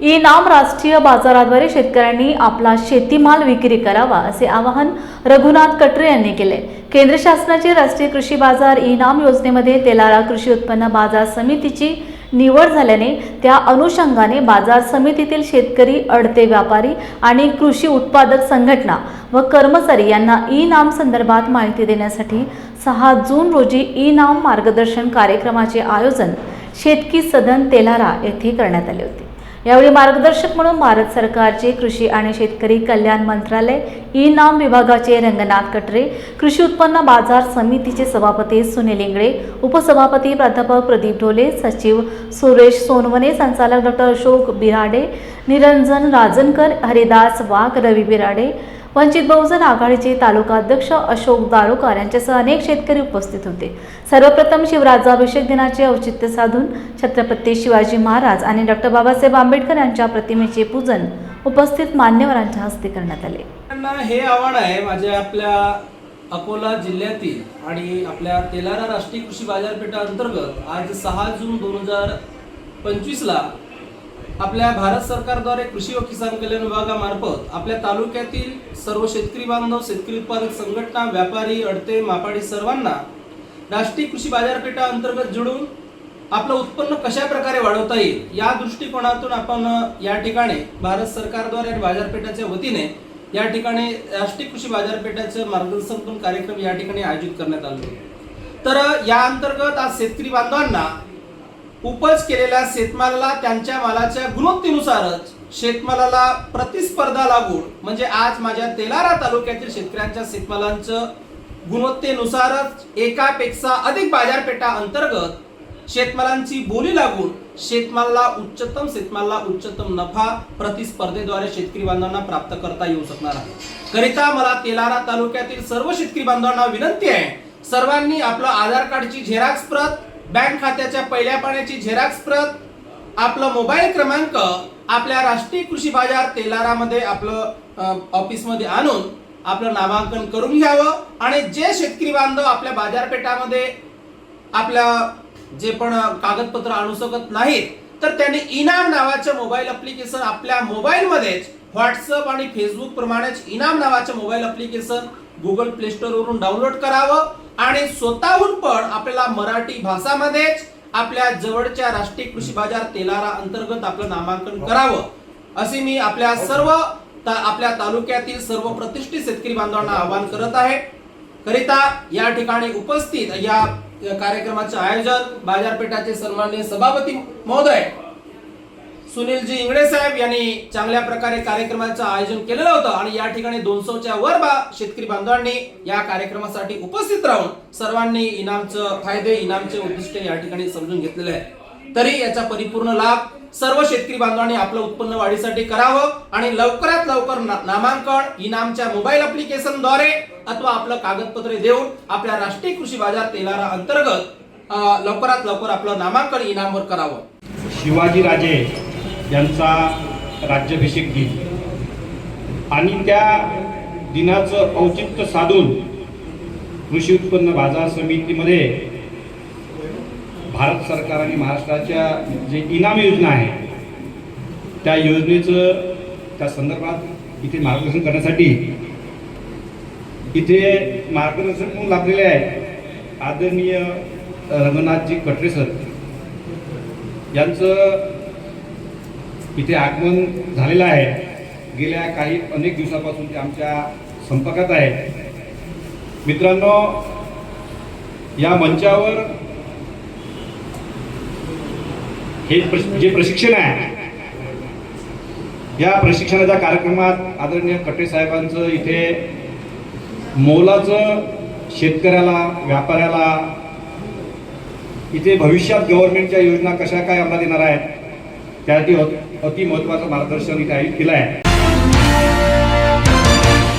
E नाम राष्ट्रीय बाजाराद्वारे शेतकऱ्यांनी आपला शेतीमाल विक्री करावा असे आवाहन रघुनाथ कटरे यांनी केले. केंद्र शासनाचे राष्ट्रीय कृषी बाजार ई नाम योजनेमध्ये तेलारा कृषी उत्पन्न बाजार समितीची निवड झाल्याने त्या अनुषंगाने बाजार समितीतील शेतकरी अडते व्यापारी आणि कृषी उत्पादक संघटना व कर्मचारी यांना ई नाम संदर्भात माहिती देण्यासाठी सहा जून रोजी ई नाम मार्गदर्शन कार्यक्रमाचे आयोजन शेतकी सदन तेलारा येथे करण्यात आले होते. यावेळी मार्गदर्शक म्हणून भारत सरकारचे कृषी आणि शेतकरी कल्याण मंत्रालय ई नाम विभागाचे रंगनाथ कटरे कृषी उत्पन्न बाजार समितीचे सभापती सुनील इंगळे उपसभापती प्राध्यापक प्रदीप ढोले सचिव सुरेश सोनवणे संचालक डॉक्टर अशोक बिराडे निरंजन राजनकर हरिदास वाघ रवी बिराडे वंचित बहुजन आघाडीचे तालुका अध्यक्ष अशोक दारोकर यांच्यासह अनेक शेतकरी उपस्थित होते. सर्वप्रथम शिवराज्याभिषेक दिनाचे औचित्य साधून छत्रपती शिवाजी महाराज आणि डॉक्टर बाबासाहेब आंबेडकर यांच्या प्रतिमेचे पूजन उपस्थित मान्यवरांच्या हस्ते करण्यात आले. हे आव्हान आहे माझ्या आपल्या अकोला जिल्ह्यातील आणि आपल्या तेलारा राष्ट्रीय कृषी बाजारपेठा अंतर्गत आज सहा जून दोन हजार पंचवीसला आपल्या भारत सरकारद्वारे कृषी व किसान कल्याण विभागामार्फत आपल्या तालुक्यातील सर्व शेतकरी बांधव शेतकरी उत्पादक संघटना व्यापारी अडते मापाडी सर्वांना राष्ट्रीय कृषी बाजारपेठा अंतर्गत जोडून आपलं उत्पन्न कशा प्रकारे वाढवता येईल या दृष्टिकोनातून आपण या ठिकाणी भारत सरकारद्वारे बाजारपेठाच्या वतीने या ठिकाणी राष्ट्रीय कृषी बाजारपेठाचं मार्गदर्शन कार्यक्रम या ठिकाणी आयोजित करण्यात आले तर या अंतर्गत आज शेतकरी बांधवांना उपज केलेल्या शेतमालाला त्यांच्या मालाच्या गुणवत्तेनुसारच शेतमालाला प्रतिस्पर्धा लागून म्हणजे आज माझ्या तेलारा तालुक्यातील शेतकऱ्यांच्या शेतमालांचं गुणवत्तेनुसारच एकापेक्षा अधिक बाजारपेठा अंतर्गत शेतमालांची बोली लागून शेतमालाला उच्चतम शेतमालाला उच्चतम नफा प्रतिस्पर्धेद्वारे शेतकरी बांधवांना प्राप्त करता येऊ शकणार आहे. करिता मला तेलारा तालुक्यातील सर्व शेतकरी बांधवांना विनंती आहे सर्वांनी आपलं आधार कार्डची झेरॉक्स प्रत बँक खात्याच्या पहिल्या पाण्याची झेरॉक्स प्रत आपलं मोबाईल क्रमांक आपल्या राष्ट्रीय कृषी बाजार तेलारामध्ये आपलं ऑफिसमध्ये आणून आपलं नामांकन करून घ्यावं आणि जे शेतकरी बांधव आपल्या बाजारपेठामध्ये आपल्या जे पण कागदपत्र आणू शकत नाहीत तर त्यांनी इनाम नावाचं मोबाईल अप्लिकेशन आपल्या मोबाईलमध्येच व्हॉट्सअप आणि फेसबुक प्रमाणेच इनाम नावाचं mobile application Google Play Store वरून डाउनलोड करावं आणि स्वतःहून पण आपल्याला मराठी भाषामध्येच आपल्या जवळच्या राष्ट्रीय कृषी बाजार तेलारा अंतर्गत आपलं नामांकन करावं. असे मी आपल्या सर्व ता- आपल्या तालुक्यातील सर्व प्रतिष्ठित शेतकरी बांधवांना आवाहन करत आहे. करिता या ठिकाणी उपस्थित या कार्यक्रमाचे आयोजन बाजारपेठाचे सन्माननीय सभापती महोदय सुनीलजी इंगडे साहेब यांनी चांगल्या प्रकारे कार्यक्रमाचं आयोजन केलेलं होतं आणि या ठिकाणी दोनशेच्या वर बा शेतकरी बांधवांनी या कार्यक्रमासाठी उपस्थित राहून सर्वांनी इनामचं फायदे इनामचे उद्दिष्ट या ठिकाणी समजून घेतलेले आहे तरी याचा परिपूर्ण लाभ सर्व शेतकरी बांधवांनी आपलं उत्पन्न वाढीसाठी करावं आणि लवकरात लवकर नामांकन इनामच्या मोबाईल अप्लिकेशनद्वारे अथवा आपलं कागदपत्रे देऊन आपल्या राष्ट्रीय कृषी बाजार तेलारा अंतर्गत लवकरात लवकर आपलं नामांकन इनामवर करावं. शिवाजीराजे यांचा राज्याभिषेक दिन. आणि त्या दिनाचं औचित्य साधून कृषी उत्पन्न बाजार समितीमध्ये भारत सरकार आणि महाराष्ट्राच्या जे इनाम योजना आहे त्या योजनेचं त्या संदर्भात इथे मार्गदर्शन करण्यासाठी इथे मार्गदर्शन म्हणून लाभलेले आहे आदरणीय रंगनाथजी कटरे सर. यांचं इथे आगमन झालेलं आहे. गेल्या काही अनेक दिवसापासून ते आमच्या संपर्कात आहे. मित्रांनो या मंचावर हे प्रश- जे प्रशिक्षण आहे या प्रशिक्षणाच्या कार्यक्रमात आदरणीय कटे साहेबांचं इथे मोलाचं शेतकऱ्याला व्यापाऱ्याला इथे भविष्यात गव्हर्नमेंटच्या योजना कशा काय अंमलात येणार आहेत त्यासाठी अति महत्वाचं मार्गदर्शन इथे आयोजित केलं आहे.